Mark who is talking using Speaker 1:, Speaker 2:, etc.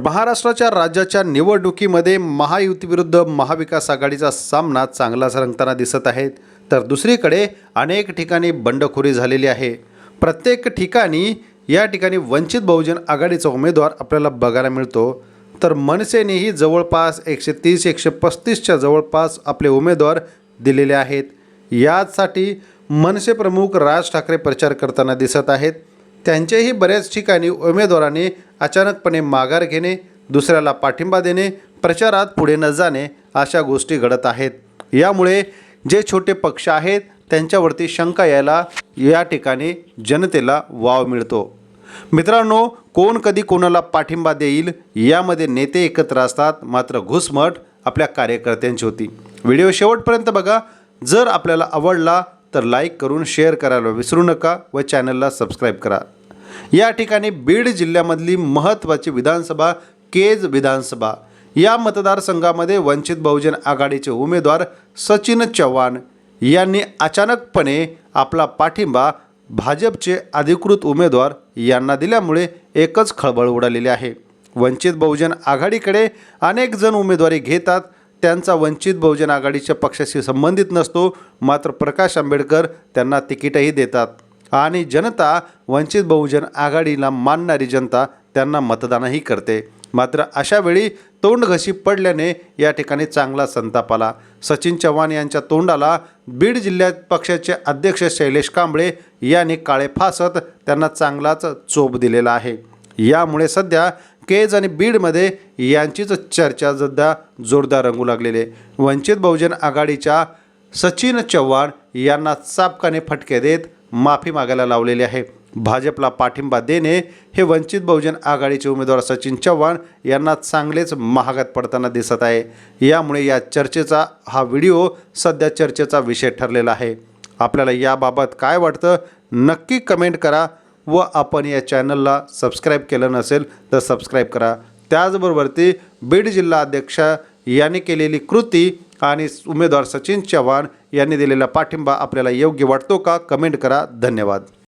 Speaker 1: महाराष्ट्राच्या राज्याच्या निवडणुकीमध्ये महायुतीविरुद्ध महाविकास आघाडीचा सामना चांगलाच रंगताना दिसत आहे. तर दुसरीकडे अनेक ठिकाणी बंडखोरी झालेली आहे. प्रत्येक ठिकाणी या ठिकाणी वंचित बहुजन आघाडीचा उमेदवार आपल्याला बघायला मिळतो. तर मनसेनेही जवळपास एकशे तीस एकशे पस्तीसच्या जवळपास आपले उमेदवार दिलेले आहेत. यासाठी मनसे प्रमुख राज ठाकरे प्रचार करताना दिसत आहेत. त्यांचेही बऱ्याच ठिकाणी उमेदवारांनी अचानकपणे माघार घेणे दुसऱ्याला पाठिंबा देणे प्रचारात पुढे न जाणे अशा गोष्टी घडत आहेत. यामुळे जे छोटे पक्ष आहेत त्यांच्यावरती शंका यायला या ठिकाणी जनतेला वाव मिळतो. मित्रांनो कोण कधी कोणाला पाठिंबा देईल यामध्ये नेते एकत्र असतात मात्र घुसमट आपल्या कार्यकर्त्यांची होती. व्हिडिओ शेवटपर्यंत बघा. जर आपल्याला आवडला तर लाईक करून शेअर करायला विसरू नका व चॅनलला सबस्क्राईब करा. या ठिकाणी बीड जिल्ह्यामधली महत्त्वाची विधानसभा केज विधानसभा. या मतदारसंघामध्ये वंचित बहुजन आघाडीचे उमेदवार सचिन चव्हाण यांनी अचानकपणे आपला पाठिंबा भाजपचे अधिकृत उमेदवार यांना दिल्यामुळे एकच खळबळ उडालेली आहे. वंचित बहुजन आघाडीकडे अनेक जण उमेदवारी घेतात त्यांचा वंचित बहुजन आघाडीच्या पक्षाशी संबंधित नसतो मात्र प्रकाश आंबेडकर त्यांना तिकीटही देतात. आणि जनता वंचित बहुजन आघाडीला मानणारी जनता त्यांना मतदानही करते. मात्र अशा वेळी तोंडघशी पडल्याने या ठिकाणी चांगला संताप आला. सचिन चव्हाण यांच्या तोंडाला बीड जिल्ह्यात पक्षाचे अध्यक्ष शैलेश कांबळे यांनी काळे फासत त्यांना चांगलाच चोप दिलेला आहे. यामुळे सध्या केज आणि बीडमध्ये यांचीच चर्चा सध्या जोरदार रंगू लागलेली आहे. वंचित बहुजन आघाडीच्या सचिन चव्हाण यांना चापकाने फटके देत माफी मागायला लावलेली आहे. भाजपला पाठिंबा देणे हे वंचित बहुजन आघाडीचे उमेदवार सचिन चव्हाण यांना चांगलेच महागात पडताना दिसत आहे. यामुळे या चर्चेचा हा व्हिडिओ सध्या चर्चेचा विषय ठरलेला आहे. आपल्याला याबाबत काय वाटतं नक्की कमेंट करा व आपण या चॅनलला सबस्क्राईब केलं नसेल तर सबस्क्राईब करा. त्याचबरोबर ती बीड जिल्हा अध्यक्ष यांनी केलेली कृती आणि उमेदवार सचिन चव्हाण यांनी दिलेला पाठिंबा आपल्याला योग्य वाटतो का? कमेंट करा. धन्यवाद.